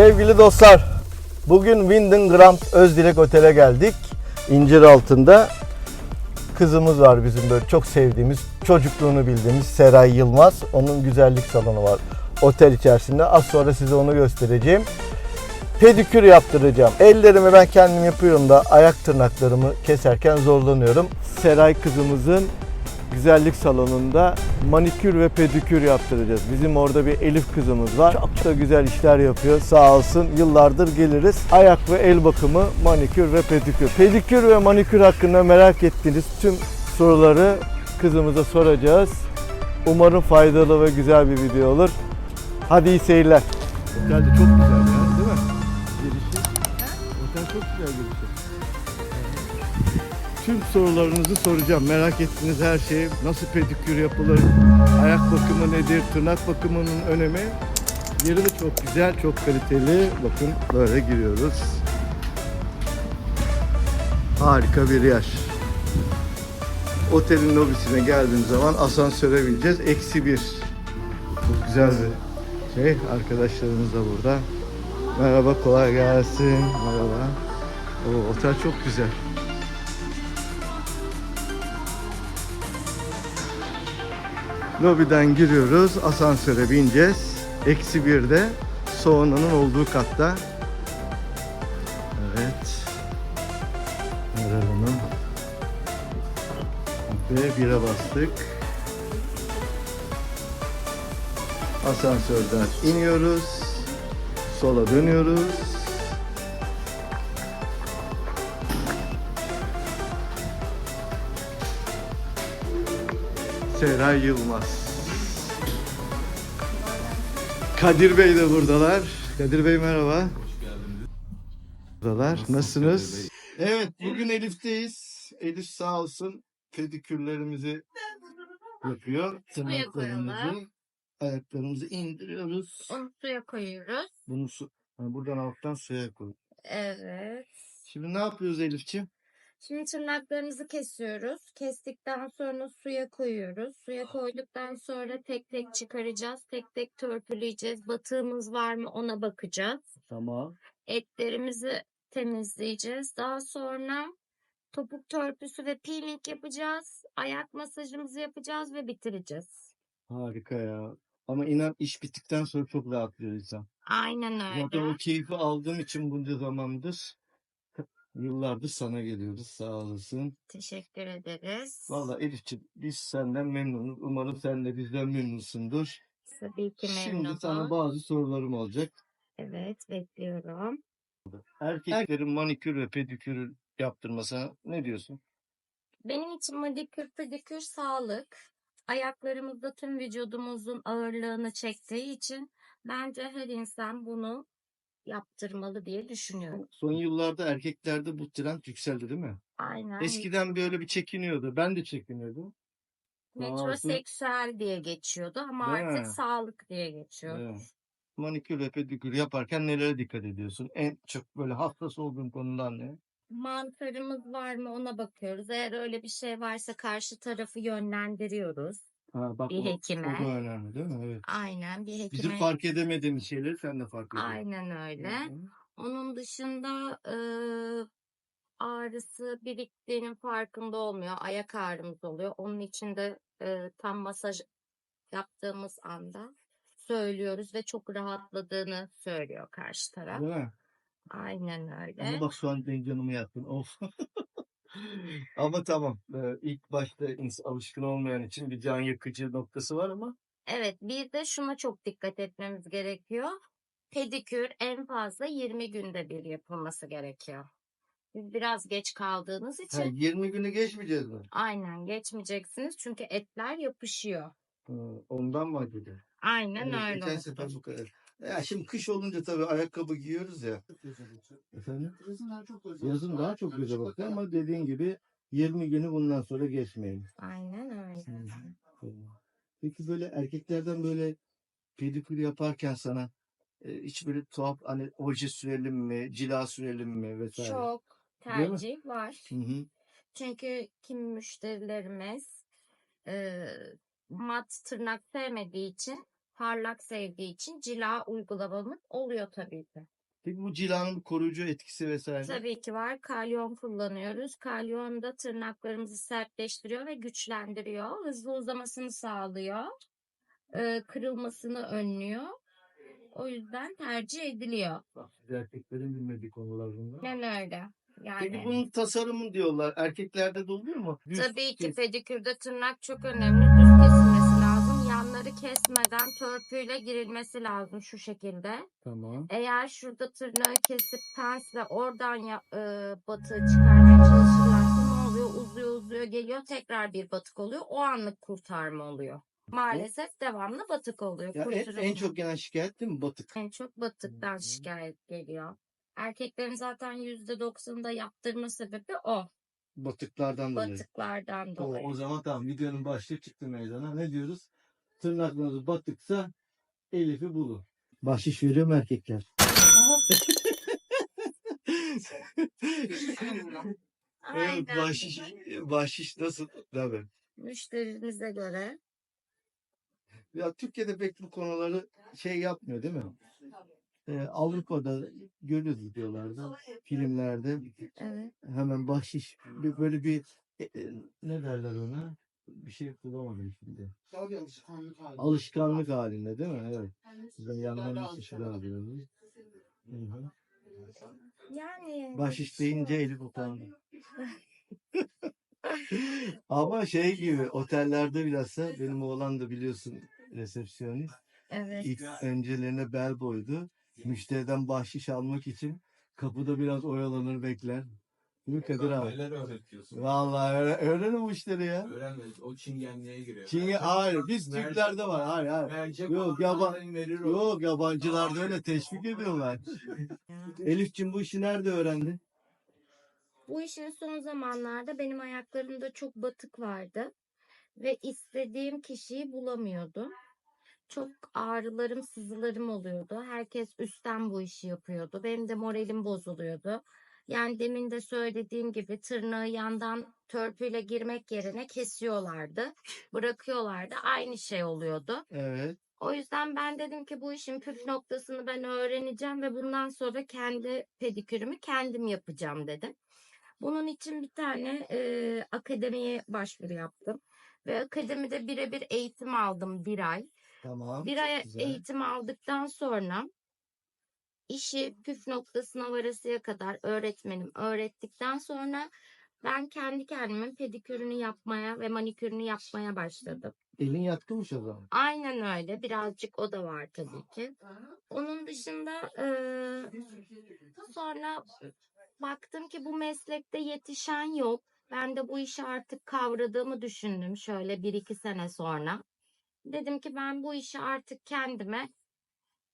Sevgili dostlar, bugün Winden Grant Özdilek Otel'e geldik. İncir altında kızımız var bizim böyle çok sevdiğimiz, çocukluğunu bildiğimiz Seray Yılmaz. Onun güzellik salonu var otel içerisinde. Az sonra size onu göstereceğim. Pedikür yaptıracağım. Ellerimi ben kendim yapıyorum da ayak tırnaklarımı keserken zorlanıyorum. Seray kızımızın güzellik salonunda manikür ve pedikür yaptıracağız. Bizim orada bir Elif kızımız var. Çok da güzel işler yapıyor. Sağ olsun. Yıllardır geliriz. Ayak ve el bakımı, manikür ve pedikür. Pedikür ve manikür hakkında merak ettiğiniz tüm soruları kızımıza soracağız. Umarım faydalı ve güzel bir video olur. Hadi iyi seyirler. Otel de çok sorularınızı soracağım. Merak ettiğiniz her şeyi nasıl pedikür yapılır, ayak bakımı nedir, tırnak bakımının önemi. Yeri de çok güzel, çok kaliteli. Bakın böyle giriyoruz. Harika bir yer. Otelin lobisine geldiğim zaman asansöre bineceğiz. Eksi bir. Çok güzel bir şey. Arkadaşlarımız da burada. Merhaba, kolay gelsin. Merhaba. O otel çok güzel. Lobiden giriyoruz, asansöre bineceğiz. Eksi birde saunanın olduğu katta. Evet. Meral Hanım. Ve bire bastık. Asansörden iniyoruz. Sola dönüyoruz. Seray Yılmaz. Kadir Bey de buradalar. Kadir Bey merhaba. Buradalar. Nasılsınız? Evet, bugün Elif'teyiz. Elif sağ olsun pedikürlerimizi yapıyor. Tırnaklarımızı, ayaklarımızı indiriyoruz. Onu suya koyuyoruz. Bunu su, yani buradan alttan suya koy. Evet. Şimdi ne yapıyoruz Elif'ciğim? Şimdi tırnaklarımızı kesiyoruz. Kestikten sonra suya koyuyoruz. Suya koyduktan sonra tek tek çıkaracağız. Tek tek törpüleyeceğiz. Batığımız var mı ona bakacağız. Tamam. Etlerimizi temizleyeceğiz. Daha sonra topuk törpüsü ve peeling yapacağız. Ayak masajımızı yapacağız ve bitireceğiz. Harika ya. Ama inan iş bittikten sonra çok rahatlıyor insan. Aynen Zaten öyle. o keyfi aldığım için bunca zamandır yıllardır sana geliyoruz. Sağ olasın. Teşekkür ederiz. Valla Elif'ciğim biz senden memnunuz. Umarım sen de bizden memnunsundur. Tabii ki Şimdi memnunum. sana bazı sorularım olacak. Evet bekliyorum. Erkeklerin manikür ve pedikür yaptırmasına ne diyorsun? Benim için manikür pedikür sağlık. Ayaklarımızda tüm vücudumuzun ağırlığını çektiği için bence her insan bunu yaptırmalı diye düşünüyorum. Son yıllarda erkeklerde bu trend yükseldi değil mi? Aynen. Eskiden böyle bir çekiniyordu. Ben de çekiniyordum. Metroseksüel diye geçiyordu ama Değil artık mi? sağlık diye geçiyor. Evet. Manikür ve pedikür yaparken nelere dikkat ediyorsun? En çok böyle hassas olduğun konular ne? Mantarımız var mı ona bakıyoruz. Eğer öyle bir şey varsa karşı tarafı yönlendiriyoruz. Ha, bak Bir o, hekime. o da önemli değil mi? Evet. Aynen bir hekime. Bizim fark edemediğimiz şeyleri sen de fark ediyorsun. Aynen öyle. Hı hı. Onun dışında eee, ağrısı biriktiğinin farkında olmuyor. Ayak ağrımız oluyor. Onun için de eee, tam masaj yaptığımız anda söylüyoruz ve çok rahatladığını söylüyor karşı taraf. Değil mi? Aynen öyle. Ama bak şu an benim canımı yaktın. Of. ama tamam. Ee, ilk başta ins- alışkın olmayan için bir can yakıcı noktası var ama Evet, bir de şuna çok dikkat etmemiz gerekiyor. Pedikür en fazla 20 günde bir yapılması gerekiyor. Siz biraz geç kaldığınız ha, için 20 günü geçmeyeceğiz mi? aynen geçmeyeceksiniz çünkü etler yapışıyor. Hı, ondan mı acaba? Aynen Evet, öyle. geçen sefer bu kadar. Ya şimdi kış olunca tabii ayakkabı giyiyoruz ya. Efendim? Yazın daha çok göze Yazın daha çok göze bakıyor ama dediğin gibi 20 günü bundan sonra geçmeyin. Aynen öyle. Peki böyle erkeklerden böyle pedikür yaparken sana e, hiç böyle tuhaf hani oje sürelim mi, cila sürelim mi vesaire. Çok tercih var. Hı hı. Çünkü kim müşterilerimiz e, mat tırnak sevmediği için parlak sevdiği için cila uygulamamız oluyor tabii ki. Peki bu cilanın koruyucu etkisi vesaire. Tabii ki var. Kalyon kullanıyoruz. Kalyon da tırnaklarımızı sertleştiriyor ve güçlendiriyor. Hızlı uzamasını sağlıyor. Ee, kırılmasını önlüyor. O yüzden tercih ediliyor. Bak, erkeklerin bilmediği konular bunlar. Yani öyle. Yani Peki bunun tasarımı diyorlar. Erkeklerde de oluyor mu? Düz Tabii ki kes- pedikürde tırnak çok önemli. Düz lazım. Yanları kesmeden törpüyle girilmesi lazım şu şekilde. Tamam. Eğer şurada tırnağı kesip pensle oradan ya, e, batığı çıkarmaya çalışırlarsa ne oluyor? Uzuyor uzuyor geliyor tekrar bir batık oluyor. O anlık kurtarma oluyor. Maalesef devamlı batık oluyor. Ya en, en çok gelen şikayet değil mi? Batık. En çok batıktan hı. şikayet geliyor. Erkeklerin zaten %90'ında yaptırma sebebi o. Batıklardan dolayı. Batıklardan O, dolayı. o zaman tamam videonun başlığı çıktı meydana. Ne diyoruz? Tırnaklarınız batıksa Elif'i bulun. Bahşiş veriyor mu erkekler? evet, Aynen. bahşiş, bahşiş nasıl? Tabii. Müşterinize göre. Ya Türkiye'de pek bu konuları şey yapmıyor değil mi? Ee, Avrupa'da görüyoruz videolarda, filmlerde Evet. hemen bahşiş böyle bir e, e, ne derler ona? Bir şey bulamadım şimdi. Alışkanlık halinde değil mi? Evet. Sizden yanlarını şişiren alıyoruz. Yani Bahşiş deyince Elif utandı. Ama şey gibi otellerde bilhassa benim oğlan da biliyorsun resepsiyonist. evet. İlk öncelerine bel boydu. Müşteriden bahşiş almak için kapıda biraz oyalanır bekler. Değil mi Kadir abi? Neler öğretiyorsun? Vallahi öyle, öğrenin bu işleri ya. Öğrenmez. O çingenliğe giriyor. Çünkü hayır biz Merci- Türklerde var. Hayır hayır. Verecek Yok, olan yaba- parayı verir o. Yok yabancılarda öyle teşvik ediyorlar. Elif'cim bu işi nerede öğrendin? Bu işin son zamanlarda benim ayaklarımda çok batık vardı ve istediğim kişiyi bulamıyordum. Çok ağrılarım, sızılarım oluyordu. Herkes üstten bu işi yapıyordu. Benim de moralim bozuluyordu. Yani demin de söylediğim gibi tırnağı yandan törpüyle girmek yerine kesiyorlardı. Bırakıyorlardı. Aynı şey oluyordu. Evet. O yüzden ben dedim ki bu işin püf noktasını ben öğreneceğim ve bundan sonra kendi pedikürümü kendim yapacağım dedim. Bunun için bir tane e, akademiye başvuru yaptım. Ve akademide birebir eğitim aldım bir ay. Tamam. Bir ay güzel. eğitim aldıktan sonra işi püf noktasına varasıya kadar öğretmenim öğrettikten sonra ben kendi kendimin pedikürünü yapmaya ve manikürünü yapmaya başladım. Elin yatkınmış o zaman. Aynen öyle. Birazcık o da var tabii ki. Onun dışında eee, sonra baktım ki bu meslekte yetişen yok. Ben de bu işi artık kavradığımı düşündüm şöyle bir iki sene sonra. Dedim ki ben bu işi artık kendime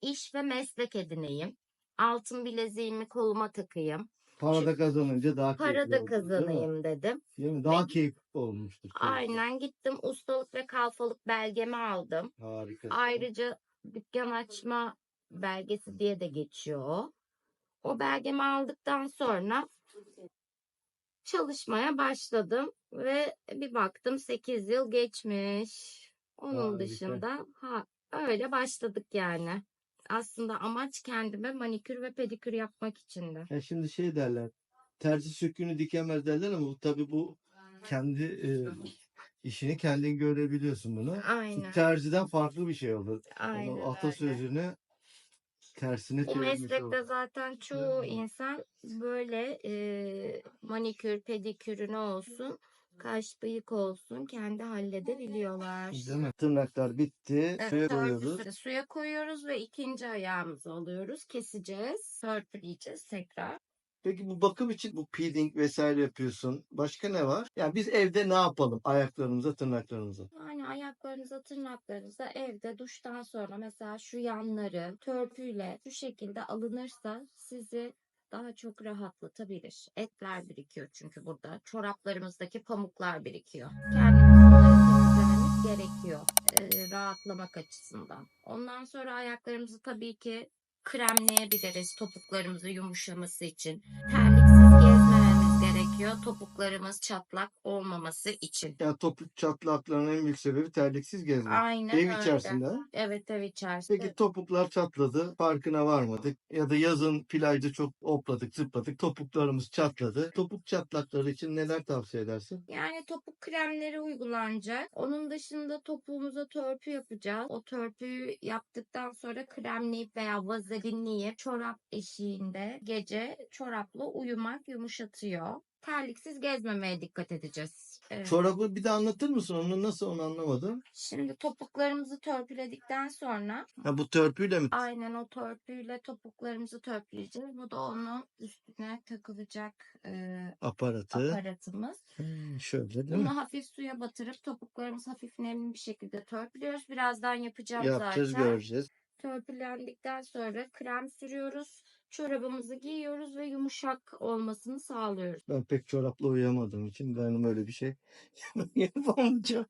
iş ve meslek edineyim. Altın bileziğimi koluma takayım. Para da kazanınca daha Para keyifli da olur, değil mi? kazanayım dedim. Değil mi? Daha keyifli olmuştur. keyifli. Aynen gittim ustalık ve kalfalık belgemi aldım. Harika. Ayrıca dükkan açma belgesi diye de geçiyor o. O belgemi aldıktan sonra çalışmaya başladım ve bir baktım 8 yıl geçmiş. Onun Harika. dışında ha öyle başladık yani. Aslında amaç kendime manikür ve pedikür yapmak içindi. Ya şimdi şey derler. Terzi söküğünü dikemez derler ama bu tabii bu kendi e, işini kendin görebiliyorsun bunu. Aynen. Terziden farklı bir şey olur. Aynen Onu öyle. atasözünü tersine Bu çevirmiş meslekte olur. zaten çoğu insan böyle e, manikür, pedikürü ne olsun, kaş bıyık olsun kendi halledebiliyorlar. Değil mi? Tırnaklar bitti. Evet, Suya koyuyoruz. Suya koyuyoruz ve ikinci ayağımızı alıyoruz. Keseceğiz, törpüleyeceğiz tekrar. Peki bu bakım için bu peeling vesaire yapıyorsun. Başka ne var? Yani biz evde ne yapalım ayaklarımıza, tırnaklarımıza? Yani ayaklarınıza, tırnaklarınıza evde duştan sonra mesela şu yanları törpüyle şu şekilde alınırsa sizi daha çok rahatlatabilir. Etler birikiyor çünkü burada. Çoraplarımızdaki pamuklar birikiyor. Kendimiz bunları gerekiyor. e, rahatlamak açısından. Ondan sonra ayaklarımızı tabii ki kremleyebiliriz topuklarımızı yumuşaması için. Gezmememiz gerekiyor. topuklarımız çatlak olmaması için. Ya topuk çatlaklarının en büyük sebebi terliksiz gezmek. Aynen Ev öyle. içerisinde. Evet ev içerisinde. Peki topuklar çatladı, farkına varmadık. Ya da yazın plajda çok hopladık, zıpladık, topuklarımız çatladı. Topuk çatlakları için neler tavsiye edersin? Yani topuk kremleri uygulanacak. Onun dışında topuğumuza törpü yapacağız. O törpüyü yaptıktan sonra kremleyip veya vazelinleyip çorap eşiğinde gece çorapla uyumak yumuşatıyor. Terliksiz gezmemeye dikkat edeceğiz. Evet. Çorabı bir de anlatır mısın? Onu nasıl onu anlamadım. Şimdi topuklarımızı törpüledikten sonra Ha, bu törpüyle mi? aynen o törpüyle topuklarımızı törpüleyeceğiz. Bu da onun üstüne takılacak e, Aparatı. aparatımız. Hmm, şöyle değil mi? Bunu hafif suya batırıp topuklarımızı hafif nemli bir şekilde törpülüyoruz. Birazdan yapacağım Yapacağız, zaten. göreceğiz. Törpülendikten sonra krem sürüyoruz. Çorabımızı giyiyoruz ve yumuşak olmasını sağlıyoruz. Ben pek çorapla uyuyamadığım için benim öyle bir şey yapamayacağım.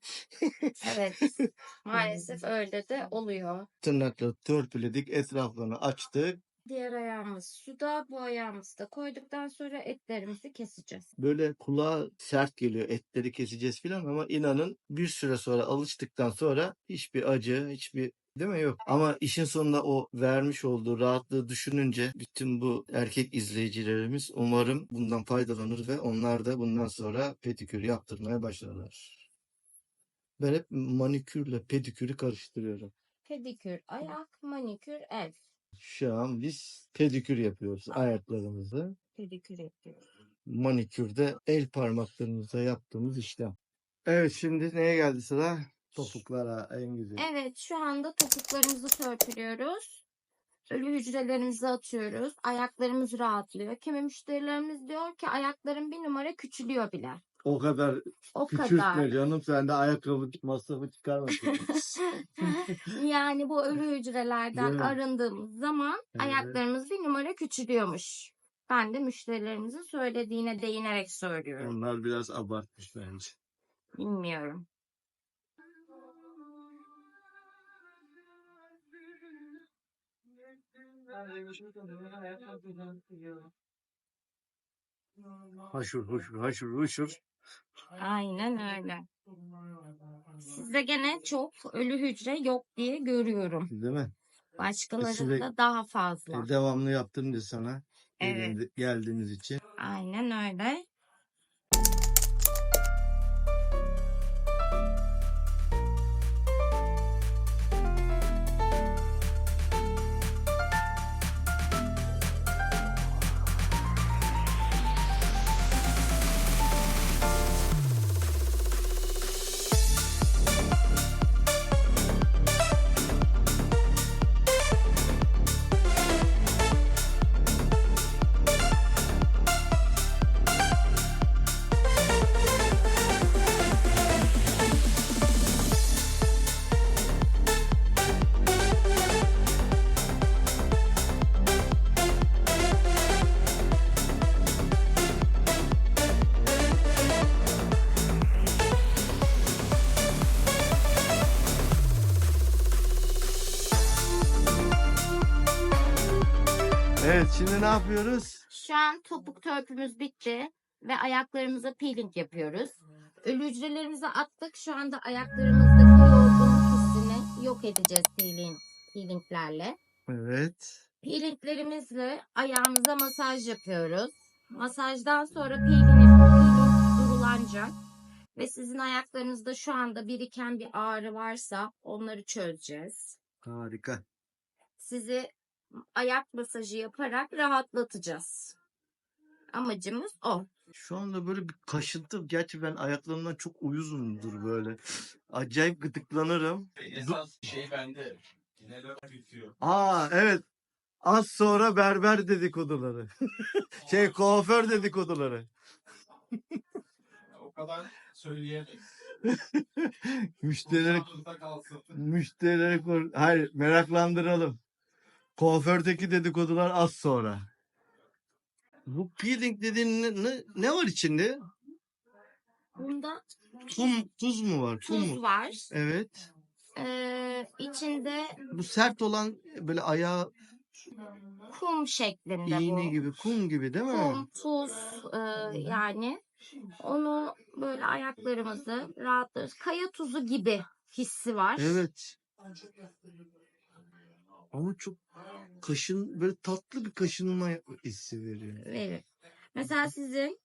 Evet. Maalesef öyle de oluyor. Tırnakla törpüledik, etraflarını açtık. Diğer ayağımız suda. Bu ayağımızı da koyduktan sonra etlerimizi keseceğiz. Böyle kulağa sert geliyor etleri keseceğiz filan ama inanın bir süre sonra alıştıktan sonra hiçbir acı, hiçbir değil mi yok. Ama işin sonunda o vermiş olduğu rahatlığı düşününce bütün bu erkek izleyicilerimiz umarım bundan faydalanır ve onlar da bundan sonra pedikür yaptırmaya başlarlar. Ben hep manikürle pedikürü karıştırıyorum. Pedikür ayak, manikür el. Şu an biz pedikür yapıyoruz ayaklarımızı. Pedikür yapıyoruz. manikürde el parmaklarımızla yaptığımız işlem. Evet şimdi neye geldi sıra? Topuklara en güzel. Evet şu anda topuklarımızı törpülüyoruz. Ölü hücrelerimizi atıyoruz. Ayaklarımız rahatlıyor. Kimi müşterilerimiz diyor ki ayaklarım bir numara küçülüyor bile. O kadar O küçültme kadar. canım sen de ayakkabı masrafı çıkarmasın. yani bu ölü hücrelerden arındığımız zaman Evet. ayaklarımız bir numara küçülüyormuş. Ben de müşterilerimizin söylediğine değinerek söylüyorum. Onlar biraz abartmış bence. Bilmiyorum. Haşur huşur haşur huşur. Aynen öyle. Sizde gene çok ölü hücre yok diye görüyorum. Değil mi? Başkalarında daha fazla. Devamlı yaptım sana. Evet. Geldi- Geldiğiniz için. Aynen öyle. Evet şimdi ne yapıyoruz? Şu an topuk törpümüz bitti ve ayaklarımıza peeling yapıyoruz. Ölü hücrelerimizi attık. Şu anda ayaklarımızdaki yorgunluk hissini yok edeceğiz peeling, peelinglerle. Evet. Peelinglerimizle ayağımıza masaj yapıyoruz. Masajdan sonra peeling, peeling durulanacak. Ve sizin ayaklarınızda şu anda biriken bir ağrı varsa onları çözeceğiz. Harika. Sizi ayak masajı yaparak rahatlatacağız. Amacımız o. Şu anda böyle bir kaşıntı. Gerçi ben ayaklarımdan çok uyuzumdur böyle. Acayip gıdıklanırım. Esas şey bende. Bitiyor. Aa evet. Az sonra berber dedikoduları. şey kuaför dedikoduları. O kadar söyleyemeyiz. Müşterileri, müşterileri Hayır meraklandıralım. Kuafördeki dedikodular az sonra. Bu peeling dediğin ne, ne, ne var içinde? Bunda Tuz, tuz mu var? Tuz tuz mu? var. Evet. Ee, içinde Bu sert olan böyle ayağı kum şeklinde İğne bu. gibi, kum gibi değil mi? Kum, tuz e, yani onu böyle ayaklarımızı rahatlarız. Kaya tuzu gibi hissi var. Evet. Ama çok kaşın böyle tatlı bir kaşınma hissi veriyor. Evet. Mesela sizin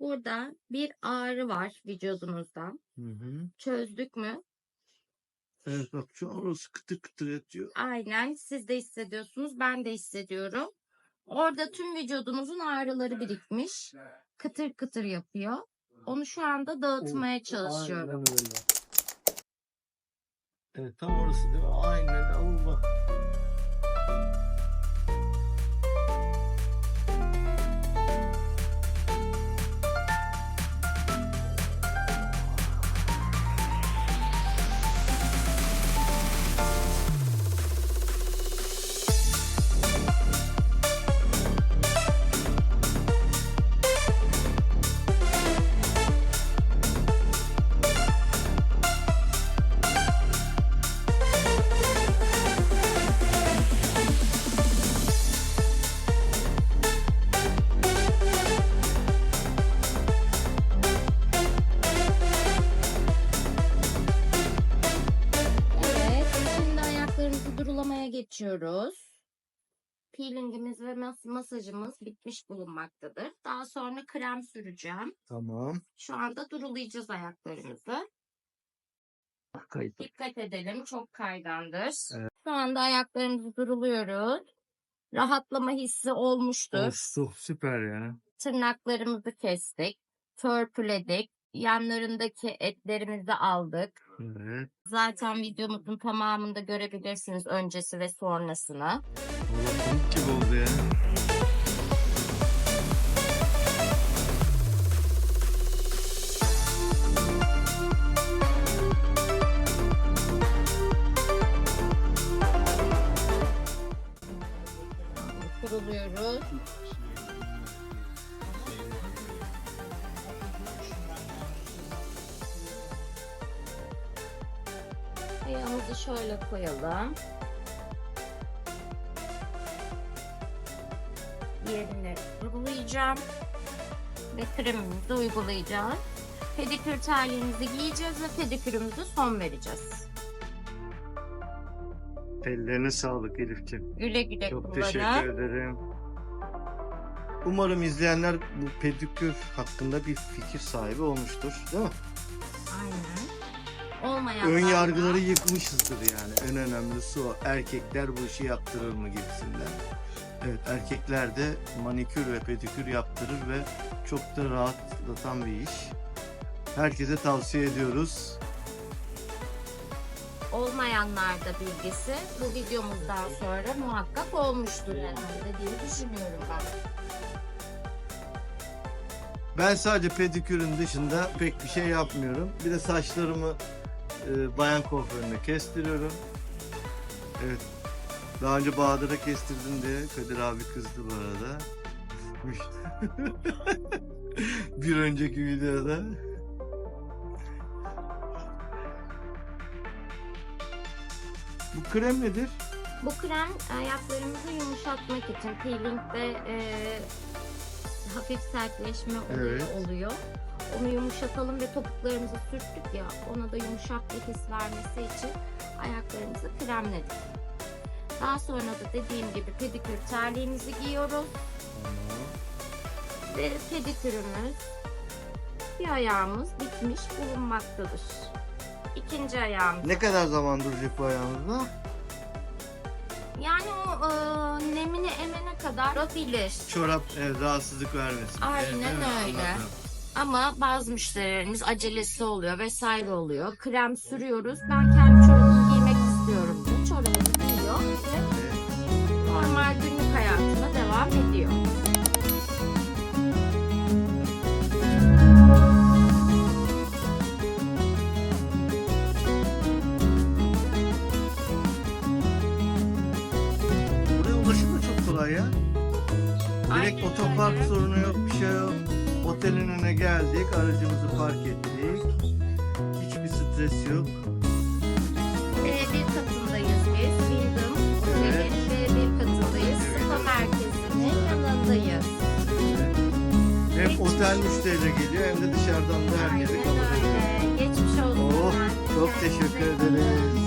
burada bir ağrı var vücudunuzda. Hı hı. Çözdük mü? Evet bak şu orası kıtır kıtır yatıyor. Aynen siz de hissediyorsunuz. Ben de hissediyorum. Orada tüm vücudunuzun ağrıları birikmiş. Kıtır kıtır yapıyor. Onu şu anda dağıtmaya çalışıyorum. Aynen öyle. Evet tam orası değil mi? Aynen Allah. Geçiyoruz. Peelingimiz ve mas- masajımız bitmiş bulunmaktadır. Daha sonra krem süreceğim. Tamam. Şu anda durulayacağız ayaklarımızı. Kayıt. Dikkat edelim, çok kaygandır. Evet. Şu anda ayaklarımızı duruluyoruz. Rahatlama hissi olmuştur. Olsun süper ya. Tırnaklarımızı kestik, törpüledik, yanlarındaki etlerimizi aldık. Evet. Zaten videomuzun tamamında görebilirsiniz öncesi ve sonrasını. Valla pamuk gibi oldu ya. Kuruluyoruz. Ayağımızı şöyle koyalım. Yerine uygulayacağım. Ve kremimizi uygulayacağız. Pedikür terliğimizi giyeceğiz ve pedikürümüze son vereceğiz. Ellerine sağlık Elif'ciğim. Güle güle Çok kullanın. teşekkür ederim. Umarım izleyenler bu pedikür hakkında bir fikir sahibi olmuştur. Değil mi? Olmayanlar Ön yargıları yıkmışızdır yani. En önemlisi o. Erkekler bu işi yaptırır mı gibisinden. Evet erkekler de manikür ve pedikür yaptırır ve çok da rahatlatan bir iş. Herkese tavsiye ediyoruz. olmayanlar da bilgisi bu videomuzdan sonra muhakkak olmuştur herhalde diye düşünüyorum ben. Ben sadece pedikürün dışında pek bir şey yapmıyorum. Bir de saçlarımı e, bayan kuaförüne kestiriyorum. Evet. Daha önce Bahadır'a kestirdim diye Kadir abi kızdı bu arada. bir önceki videoda. Bu krem nedir? Bu krem ayaklarımızı yumuşatmak için peelingde e, hafif sertleşme olayı Evet. oluyor. Onu yumuşatalım ve topuklarımızı sürttük ya ona da yumuşak bir his vermesi için ayaklarımızı kremledik. Daha sonra da dediğim gibi pedikür terliğimizi giyiyoruz ve pedikürümüz bir ayağımız bitmiş bulunmaktadır. İkinci ayağımız. Ne kadar zaman duracak bu ayağımızda? Yani e, nemini emene kadar durabilir. Çorap e, rahatsızlık vermesin. Aynen öyle. Anladım. Ama bazı müşterilerimiz acelesi oluyor vesaire oluyor. Krem sürüyoruz. Ben Ses yok. Evet, bir katındayız biz. Freedom evet. bir katındayız. Evet. Spa merkezinin yanındayız. Evet. Hem otel müşteriyle geliyor hem de dışarıdan da herkesi kabul ediyor. Geçmiş olsun. Oh, çok teşekkür ederiz.